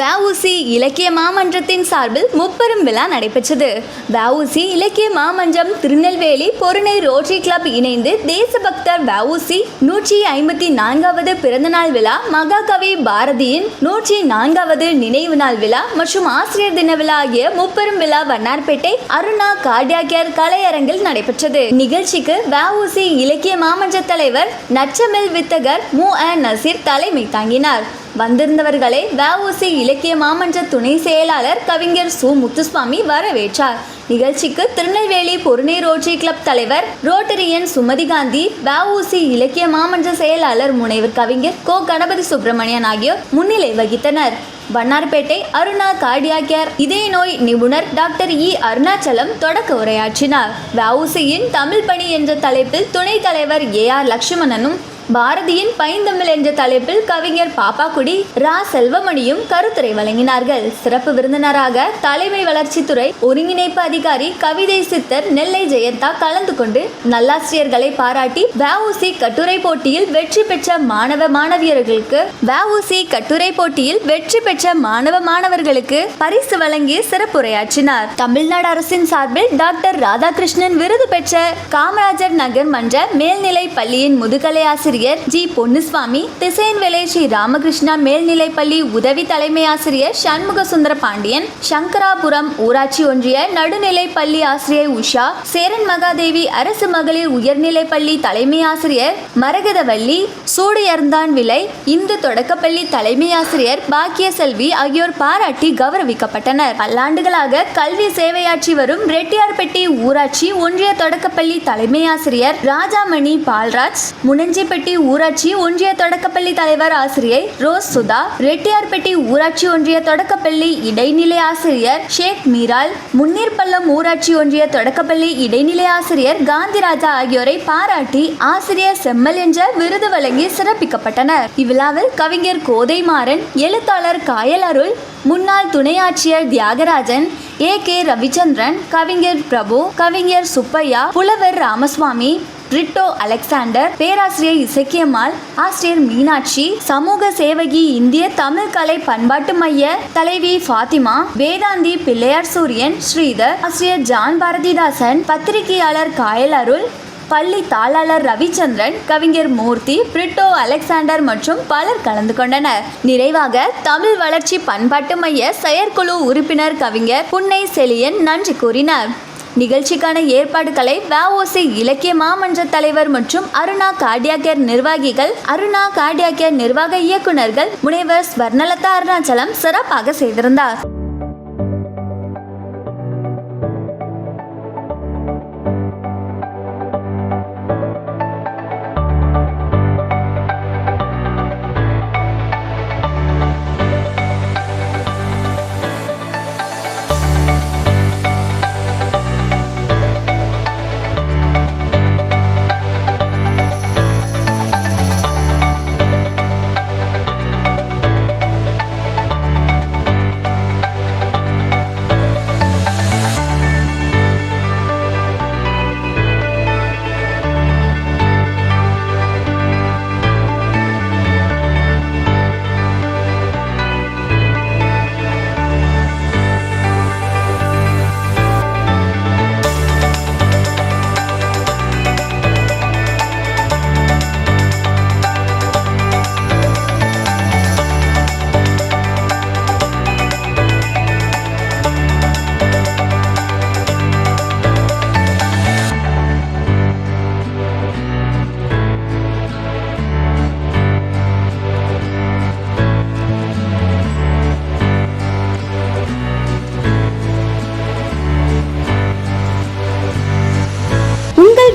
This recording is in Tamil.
வஉசி இலக்கிய மாமன்றத்தின் சார்பில் முப்பெரும் விழா நடைபெற்றது. வஉசி இலக்கிய மாமன்றம் திருநெல்வேலி பொருணை ரோட்டரி கிளப் இணைந்து தேசபக்தர் வஉசி நூற்றி ஐம்பத்தி நான்காவது பிறந்தநாள் விழா மகாகவி பாரதியின் நூற்றி நான்காவது நினைவு நாள் விழா மற்றும் ஆசிரியர் தின விழா ஆகிய முப்பெரும் விழா வண்ணார்பேட்டை அருணா கார்டியாகியர் கலையரங்கில் நடைபெற்றது. நிகழ்ச்சிக்கு வஉசி இலக்கிய மாமன்ற தலைவர் நச்சமில் வித்தகர் மு அ நசீர் தலைமை தாங்கினார். வந்திருந்தவர்களை வஉசி இலக்கிய மாமன்ற துணை செயலாளர் கவிஞர் சு. முத்துசுவாமி வரவேற்றார். நிகழ்ச்சிக்கு திருநெல்வேலி பொருணை ரோட்டரி கிளப் தலைவர் ரோட்டரியன் சுமதி காந்தி வஉசி இலக்கிய மாமன்ற செயலாளர் முனைவர் கவிஞர் கோ. கணபதி சுப்பிரமணியன் ஆகியோர் முன்னிலை வகித்தனர். வண்ணார்பேட்டை அருணா கார்டியாக்கியர் இதய நோய் நிபுணர் டாக்டர் இ. அருணாச்சலம் தொடக்க உரையாற்றினார். வஉசியின் தமிழ் பணி என்ற தலைப்பில் துணைத் தலைவர் ஏ. ஆர். லட்சுமணனும் பாரதியின் பைந்தமிழ் என்ற தலைப்பில் கவிஞர் பாப்பாக்குடி ரா. செல்வமணியும் கருத்துரை வழங்கினார்கள். சிறப்பு விருந்தினராக தலைமை வளர்ச்சித்துறை ஒருங்கிணைப்பு அதிகாரி கவிதை சித்தர் நெல்லை ஜெயந்தா கலந்து கொண்டு நல்லாசிரியர்களை பாராட்டி வஉசி கட்டுரை போட்டியில் வெற்றி பெற்ற மாணவ மாணவியர்களுக்கு வஉசி கட்டுரை போட்டியில் வெற்றி பெற்ற மாணவ மாணவர்களுக்கு பரிசு வழங்கி சிறப்புரையாற்றினார். தமிழ்நாடு அரசின் சார்பில் டாக்டர் ராதாகிருஷ்ணன் விருது பெற்ற காமராஜர் நகர் மன்ற மேல்நிலை பள்ளியின் முதுகலை ஆசிரியர் ஜி பொன்னுசுவாமி திசையன்வேலை ஸ்ரீ ராமகிருஷ்ணா மேல்நிலைப்பள்ளி உதவி தலைமை ஆசிரியர் சண்முக சுந்தர பாண்டியன் சங்கராபுரம் ஊராட்சி ஒன்றிய நடுநிலைப்பள்ளி ஆசிரியர் உஷா சேரன் மகாதேவி அரசு மகளிர் உயர்நிலைப்பள்ளி தலைமை ஆசிரியர் மரகதவள்ளி சூடையர்ந்தான் விலை இந்து தொடக்கப்பள்ளி தலைமை ஆசிரியர் பாக்கியசெல்வி ஆகியோர் பாராட்டி கௌரவிக்கப்பட்டனர். பல்லாண்டுகளாக கல்வி சேவையாற்றி வரும் ரெட்டியார்பட்டி ஊராட்சி ஒன்றிய தொடக்கப்பள்ளி தலைமை ஆசிரியர் ராஜாமணி பால்ராஜ் முனஞ்சிப்பட்டி ஊராட்சி ஒன்றிய தொடக்கப்பள்ளி தலைவர் ஆசிரியை ரோஸ் சுதா ரெட்டியார்பட்டி ஊராட்சி ஒன்றிய தொடக்கப்பள்ளி இடைநிலை ஆசிரியர் ஷேக் மீரால் முன்னீர்பள்ளம் ஊராட்சி ஒன்றிய தொடக்கப்பள்ளி இடைநிலை ஆசிரியர் காந்திராஜா ஆகியோரை பாராட்டி ஆசிரியர் செம்மல் என்ற விருது வழங்கி சிறப்பிக்கப்பட்டனர். இவ்விழாவில் கவிஞர் கோதைமாறன் எழுத்தாளர் காயல் அருள் முன்னாள் துணை ஆட்சியர் தியாகராஜன் ஏ கே ரவிச்சந்திரன் கவிஞர் பிரபு கவிஞர் சுப்பையா புலவர் ராமசுவாமி ரிட்டோ அலெக்சாண்டர் பேராசிரியர் இசக்கியம்மாள் ஆசிரியர் மீனாட்சி சமூக சேவகி இந்திய தமிழ் கலை பண்பாட்டு மைய தலைவி ஃபாத்திமா வேதாந்தி பிள்ளையார் சூரியன் ஸ்ரீதர் ஆசிரியர் ஜான் பாரதிதாசன் பத்திரிகையாளர் காயல் அருள் பள்ளி தாளாளர் ரவிச்சந்திரன் கவிஞர் மூர்த்தி பிரிட்டோ அலெக்சாண்டர் மற்றும் பலர் கலந்து கொண்டனர். நிறைவாக தமிழ் வளர்ச்சி பண்பாட்டு மைய செயற்குழு உறுப்பினர் கவிஞர் புன்னை செலியன் நன்றி கூறினார். நிகழ்ச்சிக்கான ஏற்பாடுகளை வஓசி இலக்கிய மாமன்ற தலைவர் மற்றும் அருணா கார்டியாகர் நிர்வாகிகள் அருணா கார்டியாக்கர் நிர்வாக இயக்குநர்கள் முனைவர் ஸ்வர்ணலதா அருணாச்சலம் சிறப்பாக செய்திருந்தார்.